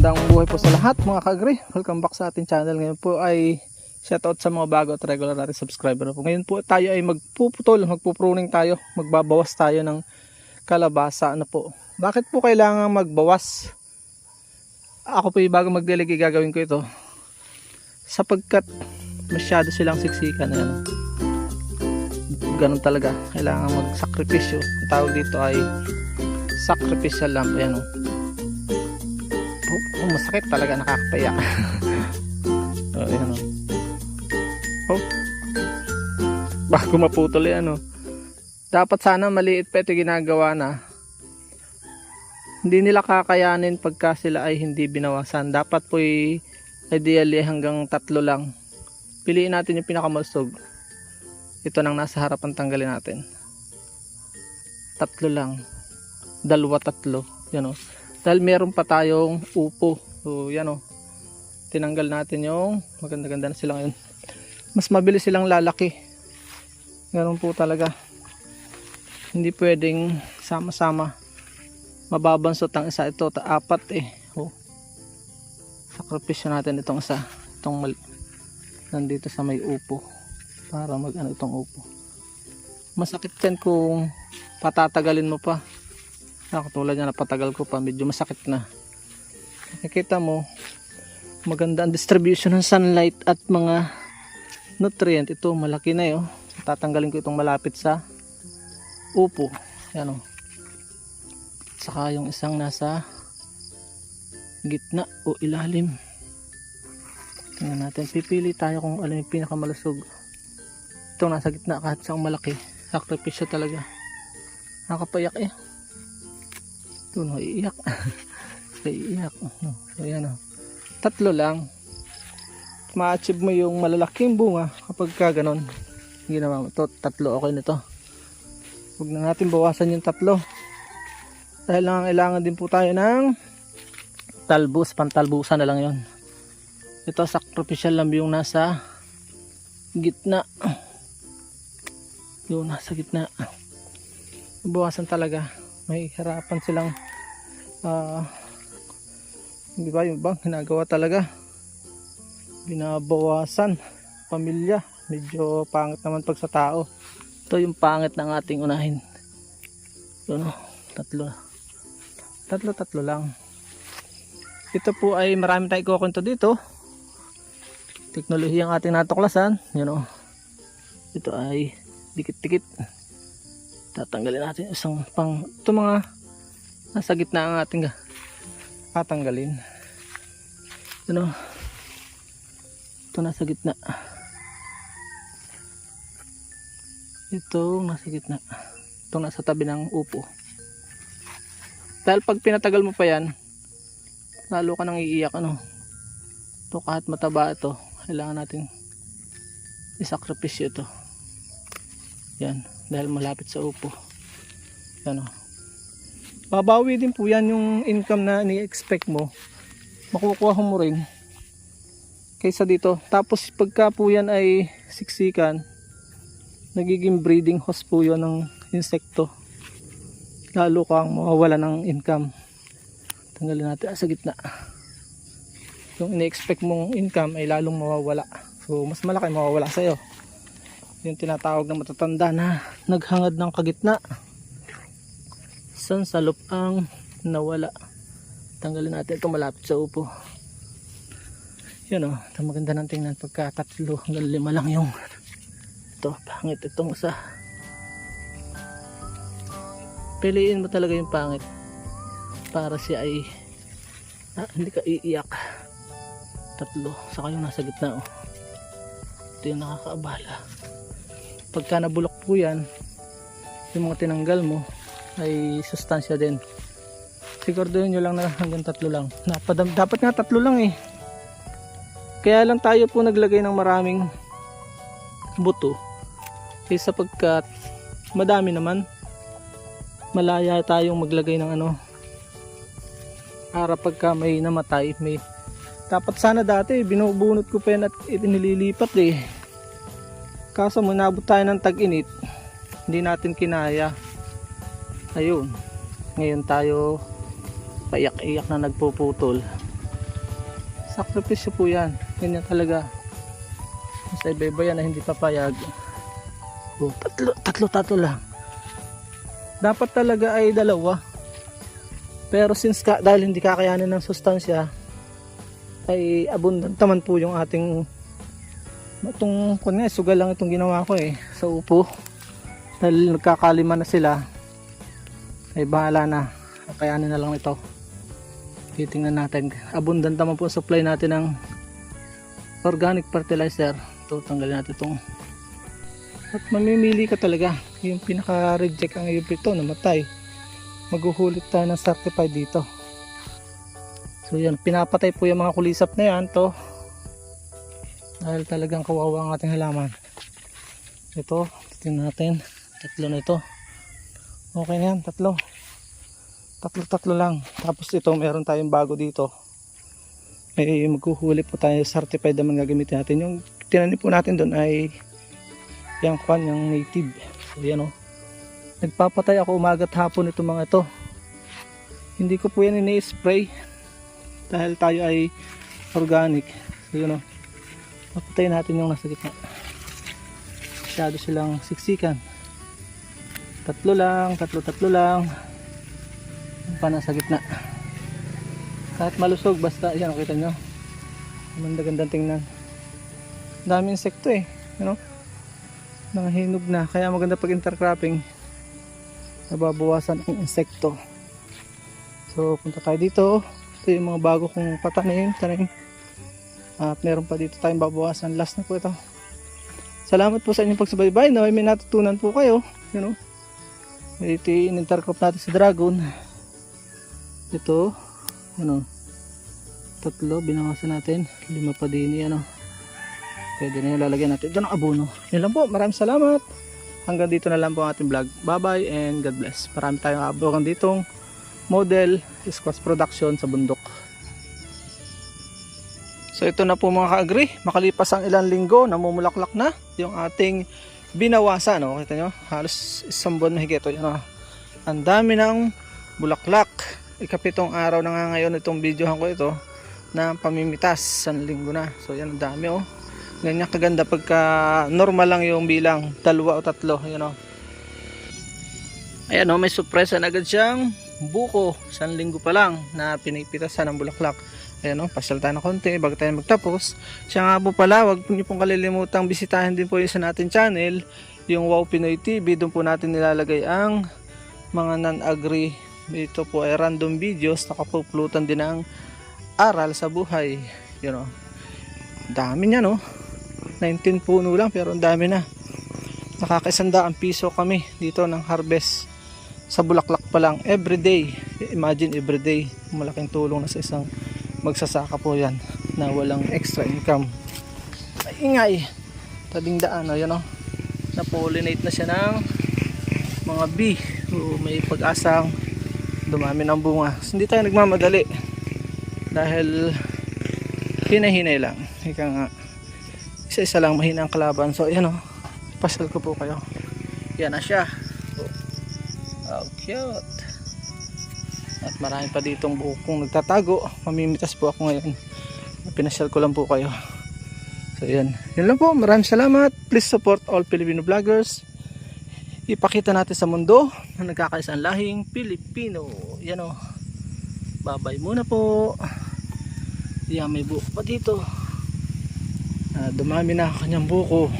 Magandang buhay po sa lahat mga ka-agree. Welcome back sa ating channel. Ngayon po ay shoutout sa mga bago at regular natin subscriber po. Ngayon po tayo ay magpuputol, magpupruning tayo, magbabawas tayo ng kalabasa. Ano po? Bakit po kailangan magbawas? Ako po yung bago magdelegate gagawin ko ito. Sapagkat masyado silang siksikan. Ayan. Ganun talaga. Kailangan magsakripisyo. Ang tawag dito ay sacrificial lamp. Ayan o. Oh, oh, masakit talaga nakakapayak. oh, ayan o. Oh. Bago maputol yan o. Dapat sana maliit pa ginagawa na. Hindi nila kakayanin pagka sila ay hindi binawasan. Dapat po ideally hanggang tatlo lang. Piliin natin yung pinakamalsog. Ito nang nasa harapan tanggalin natin. Tatlo lang. Dalawa tatlo. Yan o. Dahil meron pa tayong upo. So yan o. Tinanggal natin yung maganda-ganda na sila ngayon. Mas mabilis silang lalaki. Ganun po talaga. Hindi pwedeng sama-sama. Mababansot ang isa ito. Ta apat eh. Oh. Sakripisyo natin itong isa. Itong mal nandito sa may upo. Para mag ano itong upo. Masakit yan kung patatagalin mo pa. Ah, katulad niya napatagal ko pa. Medyo masakit na. Nakikita mo maganda ang distribution ng sunlight at mga nutrient. Ito malaki na yun. Tatanggalin ko itong malapit sa upo. Yan o. Saka yung isang nasa gitna o ilalim. Tingnan natin. Pipili tayo kung ano yung pinakamalusog. Ito nasa gitna kahit saan malaki. Sakripisyo talaga. Nakapayak eh. Ito no, iiyak. iiyak. So yan o. Tatlo lang. Ma-achieve mo yung malalaking bunga kapag ka ganon. Ginawa mo. Ito, tatlo okay nito. Huwag na natin bawasan yung tatlo. Dahil lang kailangan din po tayo ng talbos, pantalbusan na lang yon. Ito sacrificial lamb yung nasa gitna. Yung nasa gitna. Bawasan talaga. May harapan silang ah di ba yung bang ginagawa talaga. Binabawasan pamilya. Medyo pangit naman pag sa tao. Ito yung pangit ng ating unahin. Ito no? Tatlo. Tatlo tatlo lang. Ito po ay marami tayong kukwento dito. Teknolohiya ang ating natuklasan yun o ito ay dikit dikit tatanggalin natin isang pang ito mga nasa gitna ang ating tatanggalin. Ano ito nasa gitna. Ito nasa gitna. Ito nasa tabi ng upo. Dahil pag pinatagal mo pa yan lalo ka nang iiyak ano? Ito kahit mataba ito kailangan natin isakripisyo ito. Yan dahil malapit sa upo. Yan o babawi din po yan yung income na ni-expect mo. Makukuha mo rin kaysa dito. Tapos pagka po yan ay siksikan nagiging breeding host po yun ng insekto. Lalo kang mawawala ng income. Tanggalin natin. Ah, sa gitna. Yung ini-expect mong income ay lalong mawawala. So mas malaki mawawala sa'yo yung tinatawag na matatanda na naghangad ng kagitna. San salop ang nawala. Tanggalin natin ito malapit sa upo. Yun o ito maganda ng tingnan pagka tatlo hanggang lima lang yung ito pangit itong isa. Piliin mo talaga yung pangit para siya ay ah, hindi ka iiyak. Tatlo saka yung nasa gitna oh. ito yung nakakaabala pagka nabulok po yan yung mga tinanggal mo ay sustansya din. Siguraduhin nyo lang na hanggang tatlo lang. Napadam, dapat nga tatlo lang eh. Kaya lang tayo po naglagay ng maraming buto. Kaysa pagkat madami naman malaya tayong maglagay ng ano para pagka may namatay may dapat sana dati binubunot ko pa yan at inililipat eh kaso manabot tayo ng tag-init hindi natin kinaya. Ayun ngayon tayo paiyak-iyak na nagpuputol. Sakripisyo po yan ganyan talaga. Sa iba-iba yan na hindi papayag. Oh, tatlo, tatlo tatlo lang. Dapat talaga ay dalawa. Pero since ka, dahil hindi kakayanin ng sustansya ay abundant naman po yung ating itong kung nga sugal lang itong ginawa ko eh sa upo. Dahil nagkakalima na sila ay bahala na. Kayanin na lang ito. Titingnan natin. Abundant naman po supply natin ng organic fertilizer. Ito tanggalin natin itong at mamimili ka talaga. Yung pinaka reject ang iyong ito namatay. Maghuhulit tayo ng certified dito. So yan. Pinapatay po yung mga kulisap na yan. To dahil talagang kawawa ang ating halaman. Ito tingnan natin. Tatlo na ito. Okay na yan tatlo. Tatlo tatlo lang. Tapos ito meron tayong bago dito. May maghuhuli po tayo certified naman gagamitin natin. Yung tinanim po natin doon ay yung kwan yung native. So yan o nagpapatay ako umagat hapon itong mga ito. Hindi ko po yan ini-spray dahil tayo ay organic. So yun o papatayin natin yung nasa gitna. Masyado silang siksikan. Tatlo lang tatlo tatlo lang. Yung pa nasa gitna. Kahit malusog basta yan kita nyo. Maganda gandang tingnan dami insekto eh you know? Nangahinog na kaya maganda pag intercropping nababawasan ang insekto. So punta tayo dito. Ito yung mga bago kong patanim tanim at meron pa dito tayong babawasan. Last na po ito. Salamat po sa inyong pagsubaybay. Na may natutunan po kayo. You know? Ito yung intercrop natin sa dragon. Ito ano tatlo binawasan natin. Lima pa din ano. Pwede na yung lalagyan natin. Ito ng abono. Yun lang po. Maraming salamat. Hanggang dito na lang po ang ating vlog. Bye bye and God bless. Marami tayong abokan ditong model squash production sa bundok so ito na po mga ka-agree. Makalipas ang ilang linggo namumulaklak na yung ating binawasan no? kita nyo? Halos isang buwan mahigit yun, oh. ang dami ng bulaklak. Ikapitong araw na nga ngayon itong videohan ko ito na pamimitas sa linggo na. So yan ang dami oh. Ganyan kaganda pagka normal lang yung bilang dalawa o tatlo you know ayan oh may surpresa na agad siyang buko. Isang linggo pa lang na pinipitasan ng bulaklak ayan oh pasyal tayo ng konti bago tayo magtapos. Siya nga po pala wag niyo pong kalilimutang bisitahin din po yung sa natin channel yung Wow Pinoy TV doon po natin nilalagay ang mga non-agri. Ito po ay random videos nakapuplutan din ng aral sa buhay. You know dami niya no? 19 puno lang pero ang dami na. Nakakaisanda ang piso kami dito ng harvest sa bulaklak pa lang everyday. Imagine everyday malaking tulong na sa isang magsasaka po yan na walang extra income. Ay ingay. Tabing daan o yan o na pollinate na siya ng mga bee o may pag-asang dumami ng bunga. Hindi tayo nagmamadali. Dahil hinahinay lang. Ika nga. Isa-isa lang mahina ang kalaban. So yan o pasal ko po kayo. Yan na siya. Oh, cute at marami pa ditong bukong nagtatago. Mamimitas po ako ngayon. Pinasyal ko lang po kayo. So yan. Yun lang po. Maraming salamat. Please support all Filipino vloggers. Ipakita natin sa mundo na nagkakaisang lahing Pilipino. Yan o. Babay muna po. Yan may buko pa dito. Ah, dumami na ang kanyang buko